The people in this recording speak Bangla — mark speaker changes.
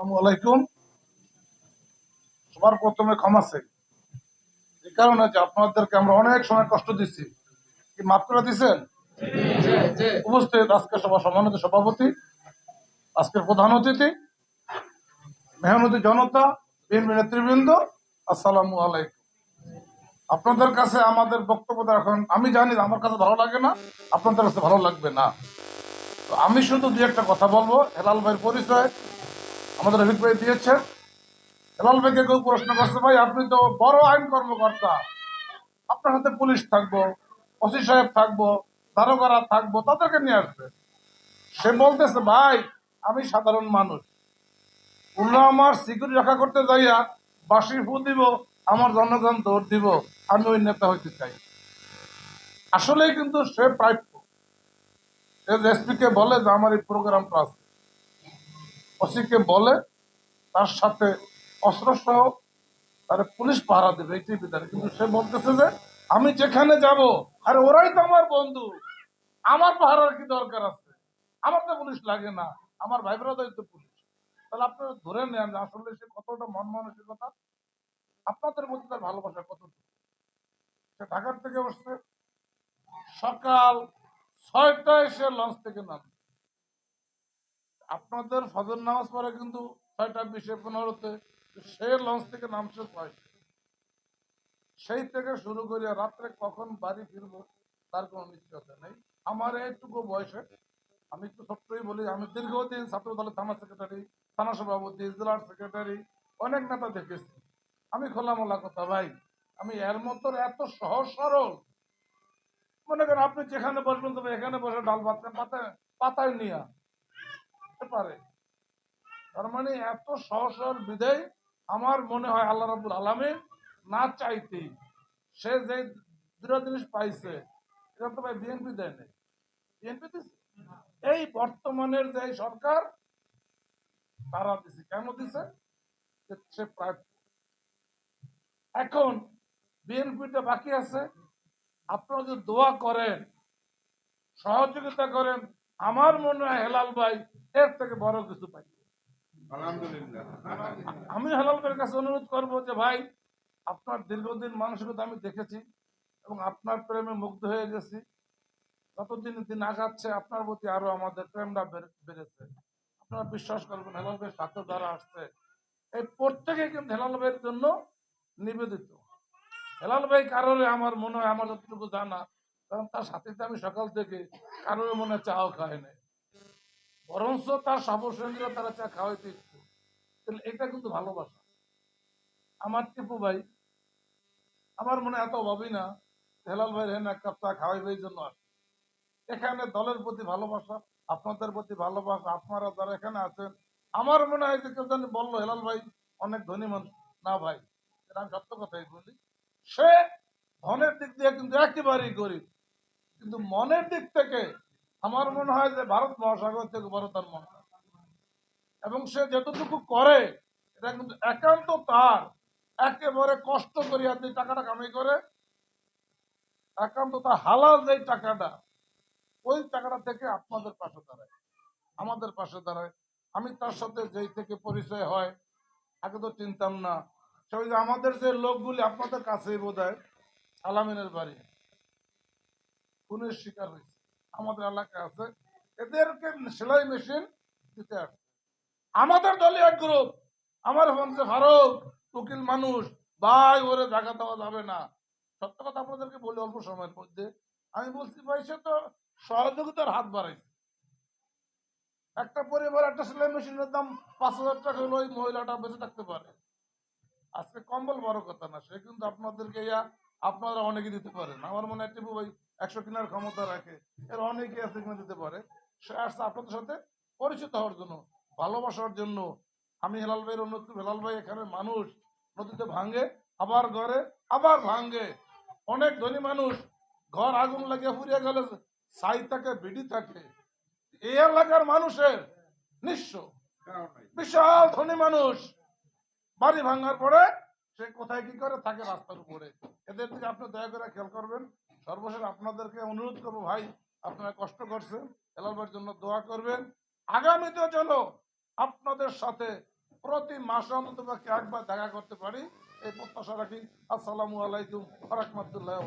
Speaker 1: আলাইকুম। সবার প্রথমে ক্ষমা চাই। এই কারণে যে আপনাদেরকে আমরা অনেক সময় কষ্ট দিচ্ছি। কি মাফ করে দিচ্ছেন? উপস্থিত আজকে সভা সম্মানিত সভাপতি, আজকের প্রধান অতিথি, মেহনতি জনতা, বিএনপি নেতৃবৃন্দ, আসসালামু আলাইকুম। আপনাদের কাছে আমাদের বক্তব্য এখন আমি জানি আমার কাছে ভালো লাগে না, আপনাদের কাছে ভালো লাগবে না। আমি শুধু দু একটা কথা বলব, হেলাল ভাইয়ের পরিচয় আমাদের ভাই দিয়েছেন। হেলাল ভাইকে কেউ প্রশ্ন করছে, ভাই, আপনি তো বড় আইন কর্মকর্তা। আপনার সাথে পুলিশ থাকব, ওসি সাহেব থাকব, দারোগারা থাকব, তাদেরকে নিয়ে আসবে। সে বলতেছে, ভাই, আমি সাধারণ মানুষ। উল্লা আমার সিকিউরিটি রক্ষা করতে যাইয়া বাসি ফু দিব, আমার জনগণ দৌড় দিব, আমি ওই নেতা হইতে চাই। আসলেই কিন্তু সে প্রাপ্য এসপি কে বলে যে, আমার এই প্রোগ্রামটা আছে। ওসিকে বলে, তার সাথে অস্ত্র সহ তার পুলিশ পাহারা দেবে এইটাই বিধান কিন্তু সে বলতেছে যে, আমি যেখানে যাব, আরে ওরাই তো আমার বন্ধু। আমার পাহারার কি দরকার আছে? আমার তো পুলিশ লাগে না। আমার ভাই ব্রাদার তো পুলিশ। তাহলে আপনারা ধরে নেন আসলে সে কতটা মন মানসিকতা। আপনাদের মধ্যে তার ভালোবাসা কতটুকু সে ঢাকার থেকে বসছে সকাল ছয়টায় সে লঞ্চ থেকে নামবে। আপনাদের ফজর নামাজ পরে কিন্তু ছয়টা বিশে পনেরোতে সে লঞ্চ থেকে নামছে ছয়টা সেই থেকে শুরু করে রাত্রে কখন বাড়ি ফিরবো তার কোনো নিশ্চয়তা নেই। আমার এইটুকু বয়সে, আমি একটু সত্যই বলি, আমি দীর্ঘদিন ছাত্র দলের থানা সেক্রেটারি, থানা সভাপতি, জেলার সেক্রেটারি, অনেক নেতা দেখেছি। আমি খোলামোলা কথা ভাই, আমি এর মতো এত সহজ সরল। মনে করেন আপনি যেখানে বসবেন তবে এখানে বসে ডাল ভাত পাতায় পাতায় নিয়ে। পারে। তার মানে এত বিধেয় আমার মনে হয় আল্লাহ রাবুল আলমী না চাইতেই সে যে জিনিস পাইছে, এটা তো ভাই বিএনপি দেয় বিএনপি এই বর্তমানের যে সরকার, তারা দিছে। কেন দিছে? সে এখন বিএনপিটা বাকি আছে। আপনারা যদি দোয়া করেন, সহযোগিতা করেন আমার মনে হয় হেলাল ভাই এর থেকে বড় কিছু পাই আমি হেলাল ভাইয়ের কাছে অনুরোধ করব যে ভাই আপনার দীর্ঘদিন মানসিকতা আমি দেখেছি এবং আপনার প্রেমে মুগ্ধ হয়ে গেছি। যতদিন দিন আগাচ্ছে আপনার প্রতি আরও আমাদের প্রেমটা বেড়েছে। আপনারা বিশ্বাস করবেন হেলাল ভাইয়ের সাথে যারা আসছে এই প্রত্যেকে কিন্তু হেলাল ভাইয়ের জন্য নিবেদিত। হেলাল ভাই কারণে আমার মনে হয় আমার যতটুকু জানা কারণ তার সাথে তো আমি সকাল থেকে কারোর মনে চাও খায় নাই। বরঞ্চ তার সবসঙ্গীরা তারা চা খাওয়াইতে ইচ্ছুক। তাহলে এটা কিন্তু ভালোবাসা। আমার টিপু ভাই, আমার মনে এত অভাবই না, হেলাল ভাই হেন এক কাপ চা খাওয়াইবে এই জন্য আসে। এখানে দলের প্রতি ভালোবাসা, আপনাদের প্রতি ভালোবাসা, আপনারা যারা এখানে আছেন, আমার মনে হয় যে কেউ জানি বলল, হেলাল ভাই অনেক ধনী মানুষ। না ভাই, এটা আমি সত্য কথাই বলি। সে ধনের দিক দিয়ে কিন্তু একেবারেই গরিব। কিন্তু মনের দিক থেকে আমার মনে হয় যে ভারত মহাসাগর থেকে বড় তার মন। এবং সে যতটুকু করে, এটা কিন্তু একান্ত তার। একেবারে কষ্ট করিয়া যে টাকাটা কামাই করে, একান্ত তার হালাল যে টাকাটা, ওই টাকাটা থেকে আপনাদের পাশে দাঁড়ায়, আমাদের পাশে দাঁড়ায়। আমি তার সাথে যেই থেকে পরিচয় হয়, আগে তো চিনতাম না। সে আমাদের যে লোকগুলি আপনাদের কাছেই বোধ হয় আলামিনের বাড়ি। খুনের শিকার হয়েছে। আমাদের এলাকায় আছে। এদেরকে সেলাই মেশিন দিতে আসছে আমাদের দলে এক গ্রুপ, আমার বলছে ফারুক, উকিল মানুষ, ভাই ওরে জায়গা দেওয়া যাবে না। সত্য কথা আপনাদেরকে বলি অল্প সময়ের মধ্যে। আমি বলছি ভাই, সে তো সহযোগিতার হাত বাড়াইছে। একটা পরিবার একটা সেলাই মেশিনের দাম পাঁচ হাজার টাকা হলে ওই মহিলাটা বেঁচে থাকতে পারে। আজকে কম্বল বড় কথা না, সে কিন্তু আপনাদেরকে ইয়া আপনারা অনেকে দিতে পারেন। আমার মনে হয় টিপু ভাই একশো কেনার ক্ষমতা রাখে। এর অনেকে আছে কিনে দিতে পারে। সে আসছে আপনাদের সাথে পরিচিত হওয়ার জন্য ভালোবাসার জন্য। আমি হেলাল ভাইয়ের করব, হেলাল ভাই এখানে মানুষ নদীতে ভাঙে আবার ঘরে আবার ভাঙে। অনেক ধনী মানুষ ঘর আগুন লাগিয়ে ফুরিয়ে গেলে সাই থাকে বিডি থাকে। এই এলাকার মানুষের নিঃস্ব। বিশাল ধনী মানুষ। বাড়ি ভাঙার পরে সে কোথায় কি করে থাকে রাস্তার উপরে। এদের দিকে আপনি দয়া করে খেয়াল করবেন। সর্বশেষ আপনাদেরকে অনুরোধ করব, ভাই, আপনারা কষ্ট করছেন এলাবার জন্য দোয়া করবেন। আগামীতে চলো আপনাদের সাথে প্রতি মাসে অন্তত একবার দেখা করতে পারি। এই প্রত্যাশা রাখি। আসসালামু আলাইকুম রহমতুল্লাহ